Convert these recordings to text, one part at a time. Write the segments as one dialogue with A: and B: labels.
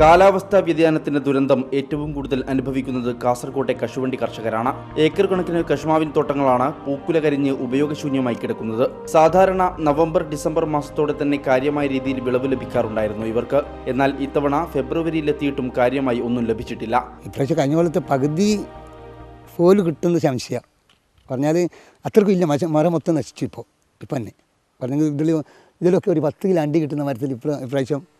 A: കാലാവസ്ഥാ വ്യതിയാനത്തിന്റെ ദുരന്തം ഏറ്റവും കൂടുതൽ അനുഭവിക്കുന്നത് കാസർകോട്ടെ കശുവണ്ടി കർഷകരാണ്. ഏക്കർ കണക്കിന് കശുമാവിൻ തോട്ടങ്ങളാണ് പൂക്കുല കരിഞ്ഞ് ഉപയോഗശൂന്യമായി കിടക്കുന്നത്. സാധാരണ നവംബർ ഡിസംബർ മാസത്തോടെ തന്നെ കാര്യമായ രീതിയിൽ വിളവ് ലഭിക്കാറുണ്ടായിരുന്നു ഇവർക്ക്. എന്നാൽ ഇത്തവണ ഫെബ്രുവരിയിലെത്തിയിട്ടും കാര്യമായി ഒന്നും ലഭിച്ചിട്ടില്ല.
B: ഇപ്രാവശ്യം കഴിഞ്ഞ കൊല്ലത്തെ പകുതി പോലും കിട്ടുന്ന സംശയം പറഞ്ഞാൽ അത്രക്കും ഇല്ല. മരം മൊത്തം നശിച്ചു ഇപ്പോൾ ഇപ്പം. തന്നെ പറഞ്ഞെങ്കിൽ ഇതിൽ ഇതിലൊക്കെ ഒരു പത്ത് കിലോ അണ്ടി കിട്ടുന്ന മരത്തിൽ ഇപ്ര ഇപ്രാവശ്യം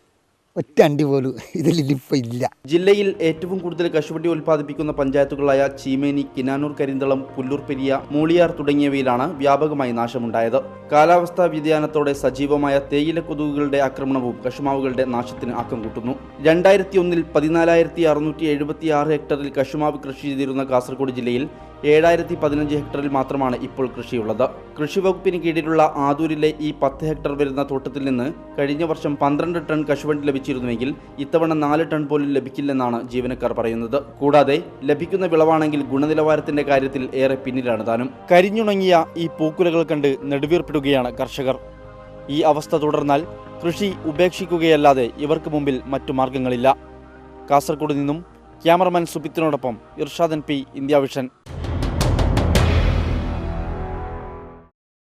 B: ഒറ്റ അണ്ടി പോലും ഇതിൽ ഇപ്പം ഇല്ല.
A: ജില്ലയിൽ ഏറ്റവും കൂടുതൽ കശുവണ്ടി ഉൽപ്പാദിപ്പിക്കുന്ന പഞ്ചായത്തുകളായ ചീമേനി കിനാനൂർ കരിന്തളം പുല്ലൂർ പെരിയ മൂളിയാർ തുടങ്ങിയവയിലാണ് വ്യാപകമായി നാശമുണ്ടായത്. കാലാവസ്ഥാ വ്യതിയാനത്തോടെ സജീവമായ തേയില കൊതുകുകളുടെ ആക്രമണവും കശുമാവുകളുടെ നാശത്തിന് ആക്കം കൂട്ടുന്നു. രണ്ടായിരത്തി ഒന്നിൽ പതിനാലായിരത്തി അറുന്നൂറ്റി എഴുപത്തി ആറ് ഹെക്ടറിൽ കശുമാവ് കൃഷി ചെയ്തിരുന്ന കാസർഗോഡ് ജില്ലയിൽ ഏഴായിരത്തി പതിനഞ്ച് ഹെക്ടറിൽ മാത്രമാണ് ഇപ്പോൾ കൃഷിയുള്ളത്. കൃഷി വകുപ്പിന് കീഴിലുള്ള ആദൂരിലെ ഈ പത്ത് ഹെക്ടർ വരുന്ന തോട്ടത്തിൽ നിന്ന് കഴിഞ്ഞ വർഷം പന്ത്രണ്ട് ടൺ കശുവണ്ടി ലഭിച്ചിരുന്നുവെങ്കിൽ ഇത്തവണ നാല് ടൺ പോലും ലഭിക്കില്ലെന്നാണ് ജീവനക്കാർ പറയുന്നത്. കൂടാതെ ലഭിക്കുന്ന വിളവാണെങ്കിൽ ഗുണനിലവാരത്തിന്റെ കാര്യത്തിൽ ഏറെ പിന്നിലാണ് താനും. കരിഞ്ഞുണങ്ങിയ ഈ പൂക്കുലകൾ കണ്ട് നെടുവീർപ്പിടുകയാണ് കർഷകർ. ഈ അവസ്ഥ തുടർന്നാൽ കൃഷി ഉപേക്ഷിക്കുകയല്ലാതെ ഇവർക്ക് മുമ്പിൽ മറ്റു മാർഗങ്ങളില്ല കാസർഗോഡ് നിന്നും ക്യാമറമാൻ സുബിത്തിനോടൊപ്പം ഇർഷാദൻ പി ഇന്ത്യ വിഷൻ.